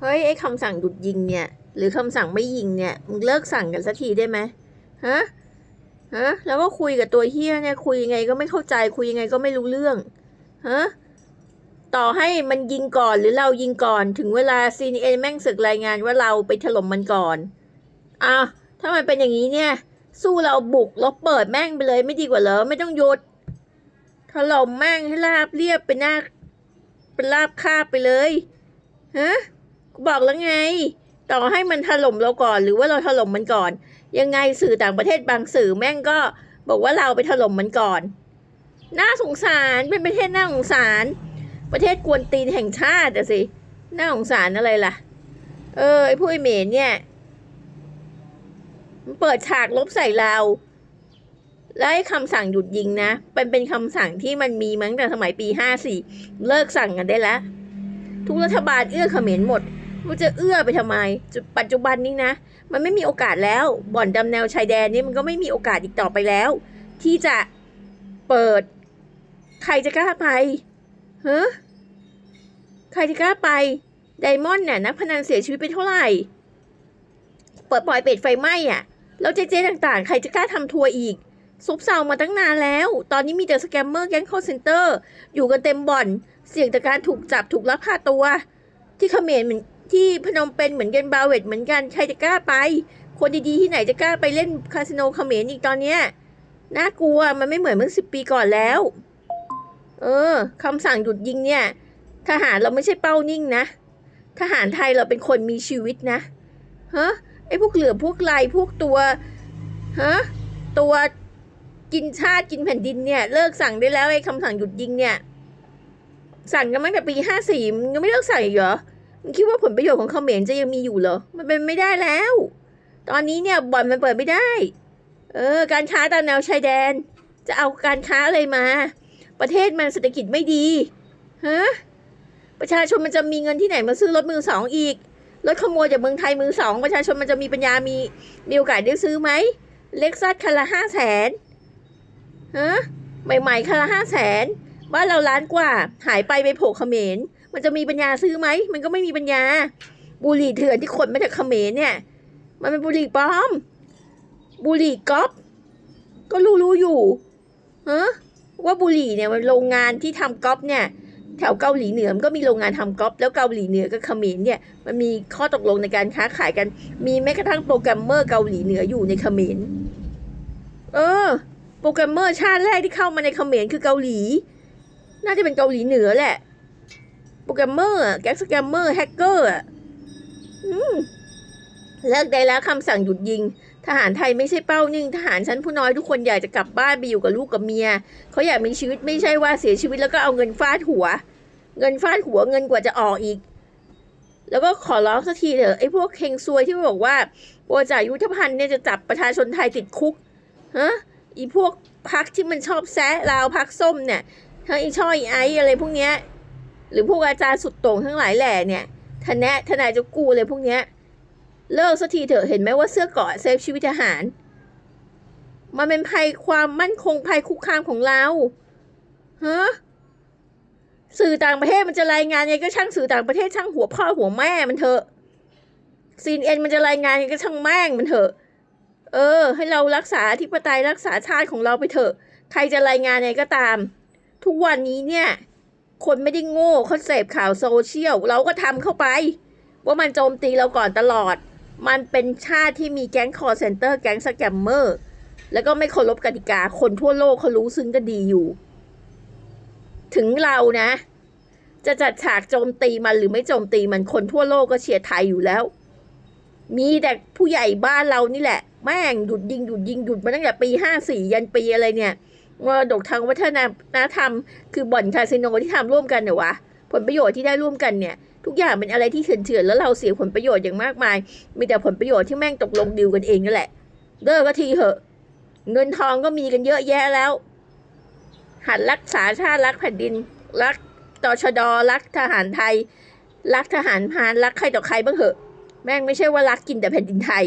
เฮ้ยไอ้คำสั่งหยุดยิงเนี่ย หรือคำสั่งไม่ยิงเนี่ยมึงเลิกสั่งกันสักทีได้ไหมฮะฮะแล้วก็คุยกับตัวเฮียเนี่ยคุยยังไงก็ไม่เข้าใจคุยยังไงก็ไม่รู้เรื่องฮะต่อให้มันยิงก่อนหรือเรายิงก่อนถึงเวลาซีนเอแม่งสึกรายงานว่าเราไปถล่มมันก่อนอะถ้ามันเป็นอย่างนี้เนี่ย สู้เราบุกแล้วเปิดแม่งไปเลยไม่ดีกว่าเหรอไม่ต้องหยุดถล่มแม่งให้ราบเรียบเป็นหน้าเป็นราบคาบไปเลยฮะ บอกแล้วไง ต่อให้มันถล่มเราก่อน หรือว่าเราถล่มมันก่อน ยังไงสื่อต่างประเทศบางสื่อแม่งก็บอกว่าเราไปถล่มมันก่อน น่าสงสารเป็นประเทศน่าสงสาร ประเทศกวนตีนแห่งชาติอะสิน่าสงสารอะไรล่ะ เออไอ้พวกไอ้เมนเนี่ยมันเปิดฉากลบใส่เราแล้วไอ้คำสั่งหยุดยิงนะเป็นเป็นคำสั่งที่มันมีมั้งแต่สมัยปีห้าสี่เลิกสั่งกันได้แล้ว ทุกรัฐบาลเอื้อเขมรหมด มันจะเอื้อไปทำไม จุดปัจจุบันนี้นะ มันไม่มีโอกาสแล้ว บ่อนดำแนวชายแดนนี่มันก็ไม่มีโอกาสอีกต่อไปแล้ว ที่จะเปิด ใครจะกล้าไปเฮ้ใครจะกล้าไป ไดมอนด์เนี่ยนักพนันเสียชีวิตไปเท่าไหร่ เปิดปล่อยเป็ดไฟไหม้อะ แล้วเจ๊ๆต่างๆ ใครจะกล้าทำทัวร์อีกซบเซามาตั้งนานแล้ว ตอนนี้มีแต่สแกมเมอร์แก๊งคอร์เซนเตอร์ อยู่กันเต็มบ่อน เสี่ยงต่อการถูกจับถูกลักพาตัว ที่เขมรเหมือน ที่พนมเปญเหมือนกันบาเวตเหมือนกันใครจะกล้าไป คนดีๆที่ไหนจะกล้าไปเล่นคาสิโนเขมรอีกตอนเนี้ยน่ากลัวมันไม่เหมือนเมื่อสิบปีก่อนแล้ว เออคำสั่งหยุดยิงเนี่ย ทหารเราไม่ใช่เป้านิ่งนะ ทหารไทยเราเป็นคนมีชีวิตนะฮะไอ้พวกเหลือพวกลายพวกตัวฮะตัวกินชาติกินแผ่นดินเนี่ย เลิกสั่งได้แล้วไอ้คำสั่งหยุดยิงเนี่ย สั่งกันมาตั้งแต่ปีห้าสี่ยังไม่เลิกสั่งอีกเหรอ คิดว่าผลประโยชน์ของเขมรจะยังมีอยู่เหรอ มันเป็นไม่ได้แล้ว ตอนนี้เนี่ยบ่อนมันเปิดไม่ได้ เออ การค้าตามแนวชายแดน จะเอาการค้าอะไรมา ประเทศมันเศรษฐกิจไม่ดี ฮะ ประชาชนมันจะมีเงินที่ไหนมาซื้อรถมือสองอีก รถขโมยจากเมืองไทยมือสองประชาชนมันจะมีปัญญา มีมีโอกาสได้ซื้อไหม เล็กซัสคันละห้าแสนฮะ ใหม่ๆคันละห้าแสน บ้านเราล้านกว่า หายไปไปโผล่เขมร มันจะมีปัญญาซื้อไหม มันก็ไม่มีปัญญา บุหรี่เถื่อนที่ขนมาจากเขมรเนี่ย มันเป็นบุหรี่ปลอม บุหรี่ก๊อปก็รู้รู้อยู่ฮะว่าบุหรี่เนี่ยมันโรงงานที่ทำก๊อปเนี่ยแถวเกาหลีเหนือมันก็มีโรงงานทำก๊อปแล้วเกาหลีเหนือกับเขมรเนี่ยมันมีข้อตกลงในการค้าขายกัน มีแม้กระทั่งโปรแกรมเมอร์เกาหลีเหนืออยู่ในเขมรเออ โปรแกรมเมอร์ชาติแรกที่เข้ามาในเขมรคือเกาหลี น่าจะเป็นเกาหลีเหนือแหละ รแกรมเมอร์แก๊งสแกมเมอร์แฮกเกอร์อืมเลิกได้แล้วคำสั่งหยุดยิง ทหารไทยไม่ใช่เป้านิ่ง ทหารชั้นผู้น้อยทุกคนอยากจะกลับบ้านไปอยู่กับลูกกับเมีย เขาอยากมีชีวิตไม่ใช่ว่าเสียชีวิตแล้วก็เอาเงินฟาดหัว เงินฟาดหัวเงินกว่าจะออกอีก แล้วก็ขอร้องสักทีเถอะไอ้พวกเฮงซวยที่บอกว่าบัวจ่ายยุทธภัณฑ์เนี่ยจะจับประชาชนไทยติดคุกฮะอีพวกพักที่มันชอบแซะลาวพักส้มเนี่ยทั้งอีช่ออีไออะไรพวกเนี้ย หรือพวกอาจารย์สุดโต่งทั้งหลายแหล่เนี่ยทนแนะทนายจะกูอะไรพวกเนี้ยเลิกสักทีเถอะเห็นไหมว่าเสื้อเกาะเซฟชีวิตทหาร มันเป็นภัยความมั่นคงภัยคุกคามของเราฮะสื่อต่างประเทศมันจะรายงานไงก็ช่างสื่อต่างประเทศช่างหัวพ่อหัวแม่มันเถอะซีนเอ็นมันจะรายงานไงก็ช่างแม่งมันเถอะ เออ ให้เรารักษาธิปไตยรักษาชาติของเราไปเถอะ ใครจะรายงานไงก็ตาม ทุกวันนี้เนี่ย คนไม่ได้โง่เขาเสพข่าวโซเชียล เราก็ทำเข้าไป ว่ามันโจมตีเราก่อนตลอด มันเป็นชาติที่มีแก๊งคอร์เซนเตอร์แก๊งสแกมเมอร์แล้วก็ไม่เคารพกติกา คนทั่วโลกเขารู้ซึ้งกันดีอยู่ ถึงเรานะ จะจัดฉากโจมตีมันหรือไม่โจมตีมันคนทั่วโลกก็เชียร์ไทยอยู่แล้ว มีแต่ผู้ใหญ่บ้านเรานี่แหละ แม่งหยุดยิงหยุดยิงหยุดมาตั้งแต่ปีห้าสี่ยันปีอะไรเนี่ย มรดกทางวัฒนธรรม คือบ่อนคาสิโนที่ทำร่วมกันเนี่ยวะผลประโยชน์ที่ได้ร่วมกันเนี่ย ทุกอย่างเป็นอะไรที่เถื่อนๆแล้วเราเสียผลประโยชน์อย่างมากมาย มีแต่ผลประโยชน์ที่แม่งตกลงดีลกันเองนั่นแหละเลิกก็ทีเหอะ เงินทองก็มีกันเยอะแยะแล้ว หัดรักษาชาติรักแผ่นดิน รักตชดรักทหารไทย รักทหารพานรักใครต่อใครบ้างเหอะ แม่งไม่ใช่ว่ารักกินแต่แผ่นดินไทย